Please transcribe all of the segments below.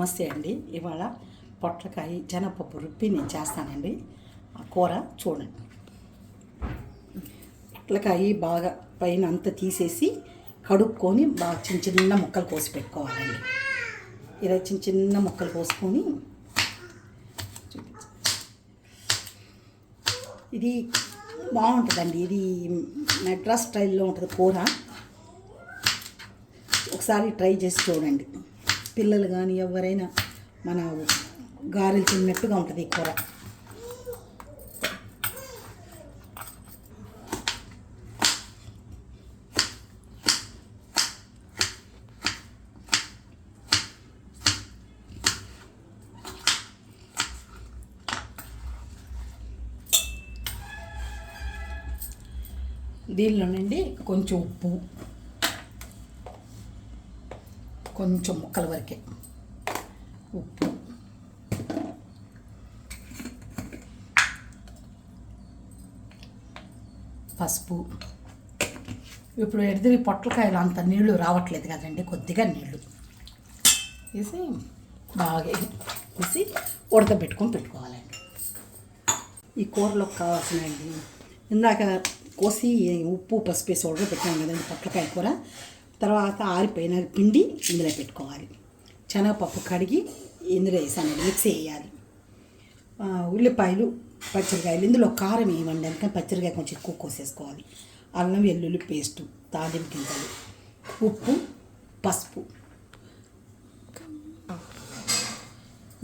నమస్తే అండి. ఇవాళ పొట్లకాయ జనపప్పు రుబ్బి నేను చేస్తానండి. ఆ కూర చూడండి. పొట్లకాయ బాగా పైన అంతా తీసేసి కడుక్కొని బాగా చిన్న చిన్న ముక్కలు కోసి పెట్టుకోవాలండి. ఇలా చిన్న చిన్న ముక్కలు కోసుకొని ఇది బాగుంటుందండి. ఇది మెడ్రాస్ స్టైల్లో ఉంటుంది కూర. ఒకసారి ట్రై చేసి చూడండి. పిల్లలు కానీ ఎవరైనా మన గారెలు తిన్నట్టుగా ఉంటుంది ఈ కూర. దీనిలో నుండి కొంచెం ఉప్పు. కొంచెం ముక్కల వరకే. ఉప్పు. పసుపు. ఇప్పుడు ఎడిదిరి పొట్లకాయలు అంత నీళ్ళు రావట్లేదు కదండి కొద్దిగా నీళ్ళు. వేసి బాగా వేసి ఉడకబెట్టుకొని పెట్టుకోవాలండి ఈ కూరలో కావాల్సినవి ఇందాక కోసి ఉప్పు పసుపు వేసి ఉడకబెట్టాం కదండి పొట్లకాయ కూర. తర్వాత ఆరిపోయిన పిండి ఇందులో పెట్టుకోవాలి. శనగపప్పు కడిగి ఇందులో వేసాను మిక్స్ వేయాలి ఉల్లిపాయలు పచ్చడికాయలు ఇందులో కారం వేయమండి అందుకని పచ్చడికాయ కొంచెం ఎక్కువ కోసేసుకోవాలి. అల్లం వెల్లుల్లి పేస్టు తాలింపు గింజలు ఉప్పు పసుపు.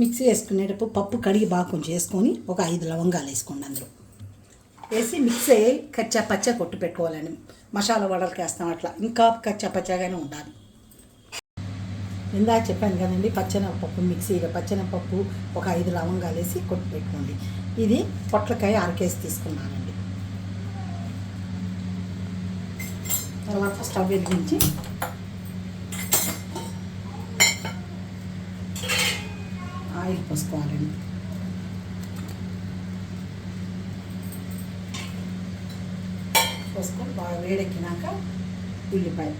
మిక్సీ వేసుకునేటప్పుడు పప్పు కడిగి బాగా కొంచెం వేసుకొని ఒక ఐదు లవంగాలు వేసుకోండి అందులో. వేసి మిక్స్ అయ్యి కచ్చా పచ్చ కొట్టు పెట్టుకోవాలండి మసాలా వడలకి వేస్తాం అట్లా. ఇంకా కచ్చా పచ్చగానే ఉండాలి. ఇందాక చెప్పాను కదండి పచ్చెనపప్పు మిక్సీలో పచ్చెనపప్పు ఒక ఐదు లవంగాలు వేసి కొట్టు పెట్టుకోండి. ఇది పొట్లకాయ అరకేసి తీసుకున్నానండి. తర్వాత స్టవ్ వెలిగించి ఆయిల్ పోసుకోవాలండి. పోసుకొని బాగా వేడెక్కినాక ఉల్లిపాయ.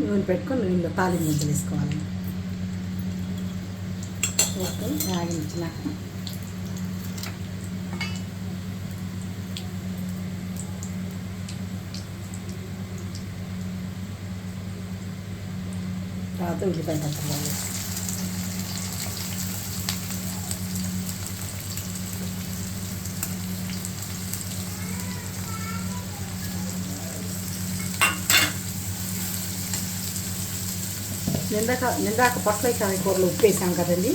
నూనె పెట్టుకొని నూనెలో తాలింపు ముద్దలు వేసుకోవాలి. వేసుకొని వేగించినాక తర్వాత ఉల్లిపాయ పచ్చడి నిందాక నిందాక పొట్లకాయ కూరలో ఉప్పు వేసాం కదండి.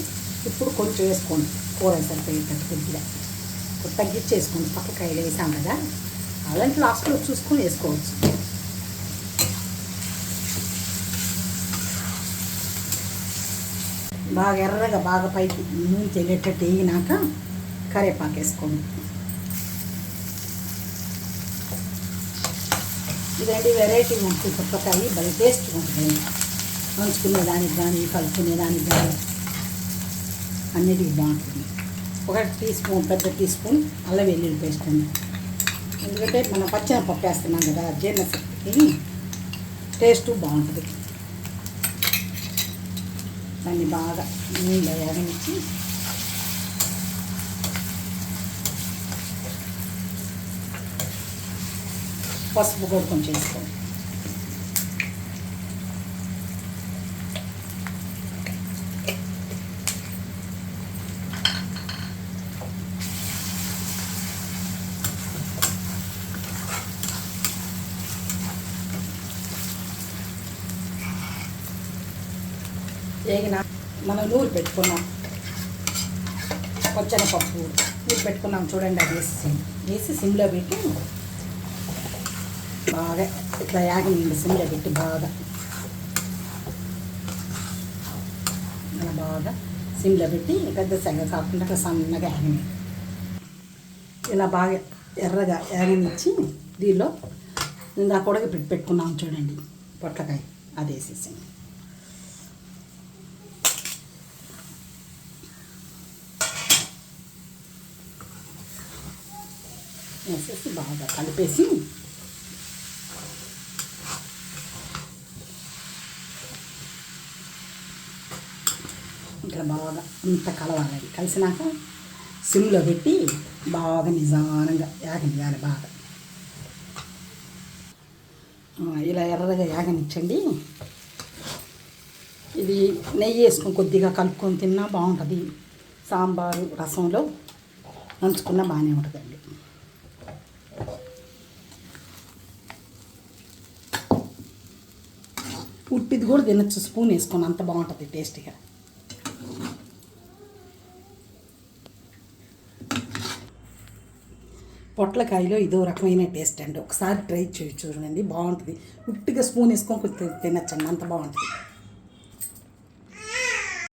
ఇప్పుడు కొంచెం వేసుకోండి. కూర సరిపోయేటట్టు కొద్దిగా. తగ్గించేసుకోండి తగ్గించి వేసుకోండి. పొట్లకాయలు వేసాం కదా. అలాంటి లాస్ట్లో చూసుకొని వేసుకోవచ్చు. బాగా ఎర్రగా బాగా పైకి నూనె తెలియటట్టు వేగినాక కరివేపాకు వేసుకోండి. ఇదండి వెరైటీ ఉంటుంది పక్కకాయ భలే టేస్ట్గా ఉంటుంది నంచుకునే దానికి కానీ కలుపుకునే దానికి కానీ అన్నిటికీ బాగుంటుంది. ఒక టీ స్పూన్ పెద్ద టీ స్పూన్ అల్లం వెల్లుల్లి పేస్ట్ అండి. ఎందుకంటే మనం పచ్చని పప్పు వేస్తున్నాం కదా జీర్ణశక్తికి టేస్ట్ బాగుంటుంది. దాన్ని బాగా నీళ్ళు ఎగనిచ్చి పసుపు కూడా కొంచెం వేసుకోండి వేగిన మనం నూరు పెట్టుకున్నాం. పచ్చని పప్పు నూరు పెట్టుకున్నాం చూడండి అది వేసి వేసి సిమ్లో పెట్టి బాగా ఇట్లా యాగనిండి సిమ్లో పెట్టి బాగా అలా బాగా సిమ్లో పెట్టి పెద్ద సెగ కాకుండా అట్లా సన్నగా యాగని ఇలా బాగా ఎర్రగా యాగనిచ్చి దీనిలో ఇందాక కొడగ పెట్టి పెట్టుకున్నాం చూడండి పొట్లకాయ అది వేసేసి. వేసేసి బాగా కలిపేసి ఇక్కడ బాగా అంత కలవాలి కలిసినాక సిమ్లో పెట్టి బాగా నిదానంగా యాగనియాలి బాగా. ఇలా ఎర్రగా యాగనిచ్చండి. ఇది నెయ్యి వేసుకొని కొద్దిగా కలుపుకొని తిన్నా బాగుంటుంది. సాంబారు రసంలో నంచుకున్నా బాగానే ఉంటుందండి. పుట్టిది కూడా తినచ్చు. స్పూన్ వేసుకొని అంత బాగుంటుంది టేస్టీగా. పొట్లకాయలో ఇదో రకమైన టేస్ట్ అండి. ఒకసారి ట్రై చేయి చూడండి బాగుంటుంది. ఉట్టిగా స్పూన్ వేసుకొని తినచ్చండి అంత బాగుంటుంది.